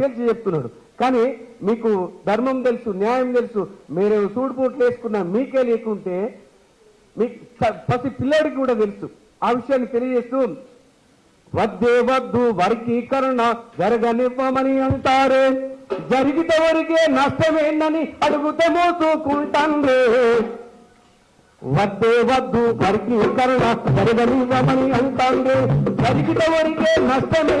తెలిసి చెప్తున్నాడు. కానీ మీకు ధర్మం తెలుసు న్యాయం తెలుసు. మీరు సూడుపోట్లు వేసుకున్న మీకే లేకుంటే మీ ప్రతి పిల్లాడికి కూడా తెలుసు. ఆ విషయాన్ని తెలియజేస్తూ వద్దే వద్దు వర్గీకరణ జరగనివ్వమని అంటారే. జరిగితే వరకే నష్టమేందని అడుగుతే మోసుకుంటాండే వద్దే వద్దు వర్గీకరణ జరగనివ్వమని అంటాండే జరిగితే వరకే నష్టమే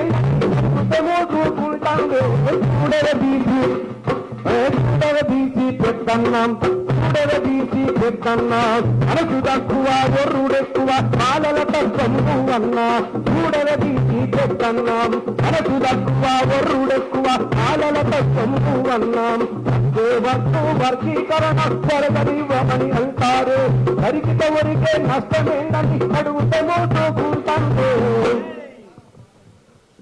అడుగుతే మోసుకుంటాండే చూడల బీసి చూడల బీసి పెద్దన్నాం చూడల బీసి పెద్దన్నాం మనసు తక్కువ ఒర్రుడెక్కువ పాలల తత్వము అన్నా చూడల బీసి పెద్దన్నాం మనసు తక్కువ ఒర్రుడెక్కువ అన్నాం వర్గీకరణ జరగనివ్వమని అంటారు జరిగితే వరకే నష్టమేందని అడుగుతే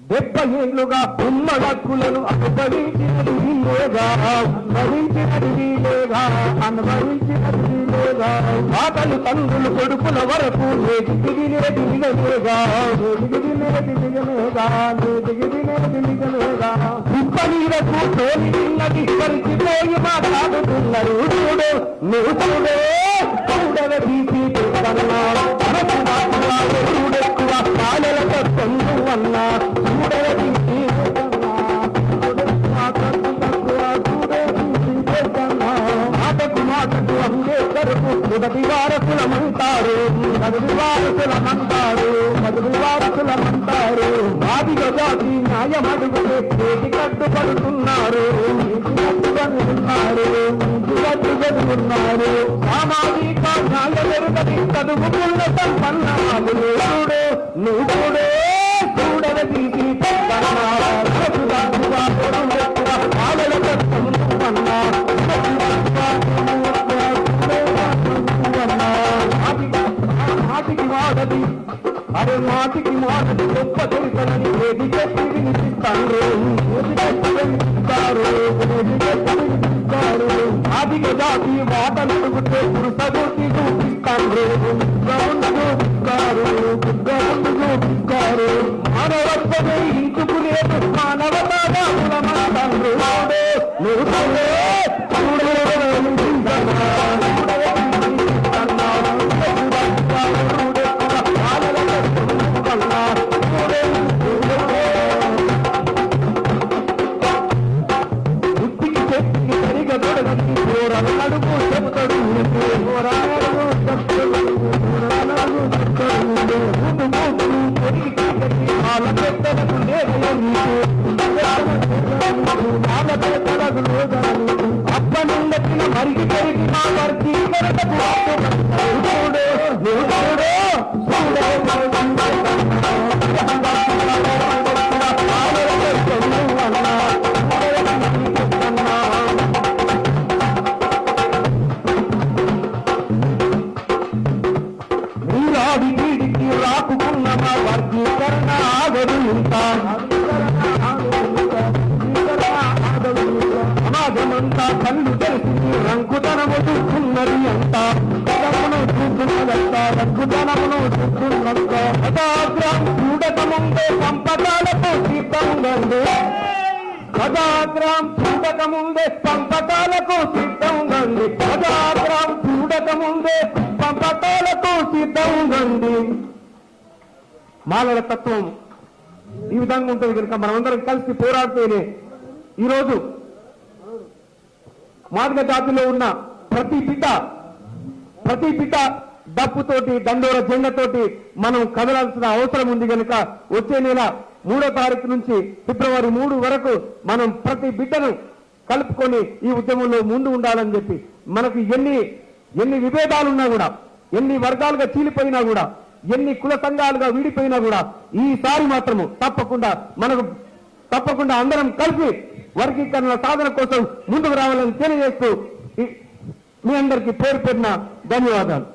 డెబ్బై ఏళ్ళుగా ఉమ్మడక్కులను అనుభవించినది వీలేగా అనుభవించినది వీలేగా అనుభవించినది వీలేగా. మాటలు తండ్రులు కొడుకుల వరకు నేటికి వినేది నిజమేగా నేటికి వినేది నిజమేగా నేటికి వినేది నిజమేగా. కుప్ప నీడకు తోలి నిన్నది పరిచిపోయి మాట్లాడుతున్నారు చూడు నువ్వు చూడే చూడవ తీసి పెద్దన్నా చూడెక్కువ పాలలతో తొందు అన్నా మొదటి వారసులమంటారు మొదటి వారసులమంటారు మొదటి వారసులమంటారు ఆదిగ జాతి న్యాయం అడుగుతే చేతి కట్టుబడుతున్నారు కట్టుబడుతున్నారు కట్టుబడుతున్నారు సామాజిక న్యాయ ఎరుగది చదువుకున్న సంపన్నాలు చూడు మాటికి మాటది గొప్ప ఏది చెప్పి వినిపిస్తారు ఏది జాతి మాటలు అడుగుతే చూపిస్తారు చూపిస్తారు చూపిస్తారు మనవత్వమే ఇంకుకునే మానవతాగా లేదు అప్ప నుండెక్కిన మరిగి పెరిగి మా వారికి రాకుకున్న వర్గీకరణ ఆగదు ఇంత సమాజమంతా కళ్ళు తెలిసి రంకుతనము చూస్తున్నది అంత. కథమును చూస్తున్నదంత రంకుతనమును చూస్తున్నంత కథాగ్రం చూడకముందే సంపదాలతో సిద్ధంగండి కథాగ్రం చూడకముందే పంపకాలకు సిద్ధంగండి కథాగ్రం చూడకముందే సిద్ధంగండి మాలల తత్వం ఈ విధంగా ఉంటుంది కనుక మనమందరం కలిసి పోరాడితేనే ఈరోజు మాదిగ జాతిలో ఉన్న ప్రతి బిడ్డ ప్రతి బిడ్డ డప్పుతోటి దండోర జెండతోటి మనం కదలాల్సిన అవసరం ఉంది కనుక వచ్చే నెల మూడో తారీఖు నుంచి ఫిబ్రవరి మూడు వరకు మనం ప్రతి బిడ్డను కలుపుకొని ఈ ఉద్యమంలో ముందు ఉండాలని చెప్పి మనకు ఎన్ని ఎన్ని విభేదాలున్నా కూడా ఎన్ని వర్గాలుగా చీలిపోయినా కూడా ఎన్ని కుల సంఘాలుగా విడిపోయినా కూడా ఈసారి మాత్రము తప్పకుండా మనకు తప్పకుండా అందరం కలిసి వర్గీకరణ సాధన కోసం ముందుకు రావాలని తెలియజేస్తూ మీ అందరికీ పేరు పెట్టిన ధన్యవాదాలు.